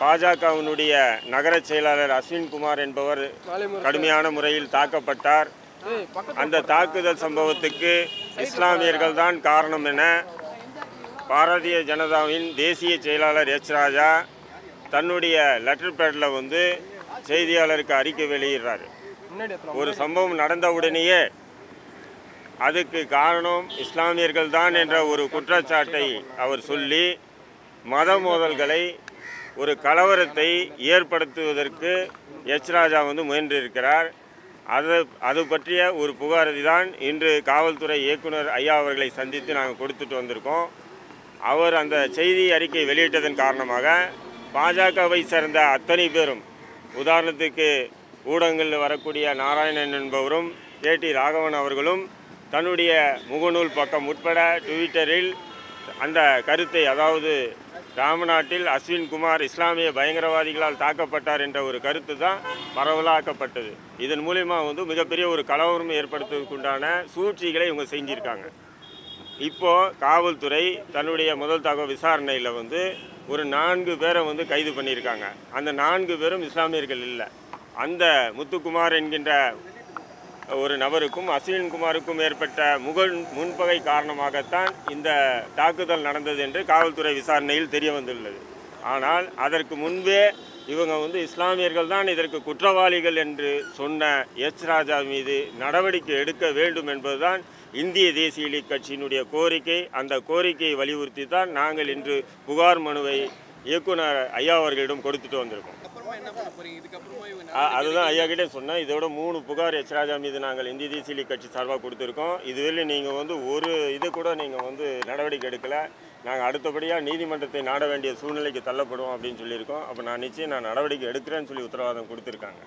பாஜகவினுடைய நகர செயலாளர் அஸ்வின் குமார் என்பவர் கடுமையான முறையில் தாக்கப்பட்டார். அந்த தாக்குதல் சம்பவத்துக்கு இஸ்லாமியர்கள் தான் காரணம் என பாரதிய ஜனதாவின் தேசிய செயலாளர் எச் ராஜா தன்னுடைய லெட்டர் பேடில் வந்து செய்தியாளருக்கு அறிக்கை வெளியிடுறாரு. ஒரு சம்பவம் நடந்தவுடனேயே அதுக்கு காரணம் இஸ்லாமியர்கள் தான் என்ற ஒரு குற்றச்சாட்டை அவர் சொல்லி மத மோதல்களை ஒரு கலவரத்தை ஏற்படுத்துவதற்கு எச் ராஜா வந்து முயன்றிருக்கிறார். அது அது பற்றிய ஒரு புகாரை தான் இன்று காவல்துறை இயக்குனர் ஐயா அவர்களை சந்தித்து நாங்கள் கொடுத்துட்டு வந்திருக்கோம். அவர் அந்த செய்தி அறிக்கை வெளியிட்டதன் காரணமாக பாஜகவை சேர்ந்த அத்தனை பேரும் உதாரணத்துக்கு ஊடகங்களில் வரக்கூடிய நாராயணன் என்பவரும் கே டி ராகவன் அவர்களும் தன்னுடைய முகநூல் பக்கம் உட்பட ட்விட்டரில் அந்த கருத்தை அதாவது ராமநாட்டில் அஸ்வின் குமார் இஸ்லாமிய பயங்கரவாதிகளால் தாக்கப்பட்டார் என்ற ஒரு கருத்து தான் பரவலாக்கப்பட்டது. இதன் மூலிமா வந்து மிகப்பெரிய ஒரு கலவரம் ஏற்படுத்துவதற்குண்டான சூழ்ச்சிகளை இவங்க செஞ்சிருக்காங்க. இப்போ காவல்துறை தன்னுடைய முதல் தகவல் விசாரணையில் வந்து ஒரு நான்கு பேரை வந்து கைது பண்ணியிருக்காங்க. அந்த நான்கு பேரும் இஸ்லாமியர்கள் இல்லை. அந்த முத்துக்குமார் என்கின்ற ஒரு நபருக்கும் அஸ்வின் குமாருக்கும் ஏற்பட்ட முகன் முன்பகை காரணமாகத்தான் இந்த தாக்குதல் நடந்தது என்று காவல்துறை விசாரணையில் தெரிய வந்துள்ளது. ஆனால் அதற்கு முன்பே இவங்க வந்து இஸ்லாமியர்கள் தான் இதற்கு குற்றவாளிகள் என்று சொன்ன எச் ராஜா மீது நடவடிக்கை எடுக்க வேண்டும் என்பதுதான் இந்திய தேசிய லீக் கட்சியினுடைய கோரிக்கை. அந்த கோரிக்கையை வலியுறுத்தி தான் நாங்கள் இன்று புகார் மனுவை இயக்குனர் ஐயா அவர்களிடம் கொடுத்துட்டு வந்திருக்கோம். அதுதான் ஐயா கிட்டே சொன்னேன். இதோட மூணு புகார் எச் ராஜா மீது நாங்கள் இந்திய தேசிய லீக் கட்சி சார்பாக கொடுத்துருக்கோம். இதுவரை நீங்கள் வந்து ஒரு இது கூட நீங்கள் வந்து நடவடிக்கை எடுக்கலை. நாங்கள் அடுத்தபடியாக நீதிமன்றத்தை நாட வேண்டிய சூழ்நிலைக்கு தள்ளப்படுவோம் அப்படின்னு சொல்லியிருக்கோம். அப்போ நான் நிச்சயம் நான் நடவடிக்கை எடுக்கிறேன்னு சொல்லி உத்தரவாதம் கொடுத்துருக்காங்க.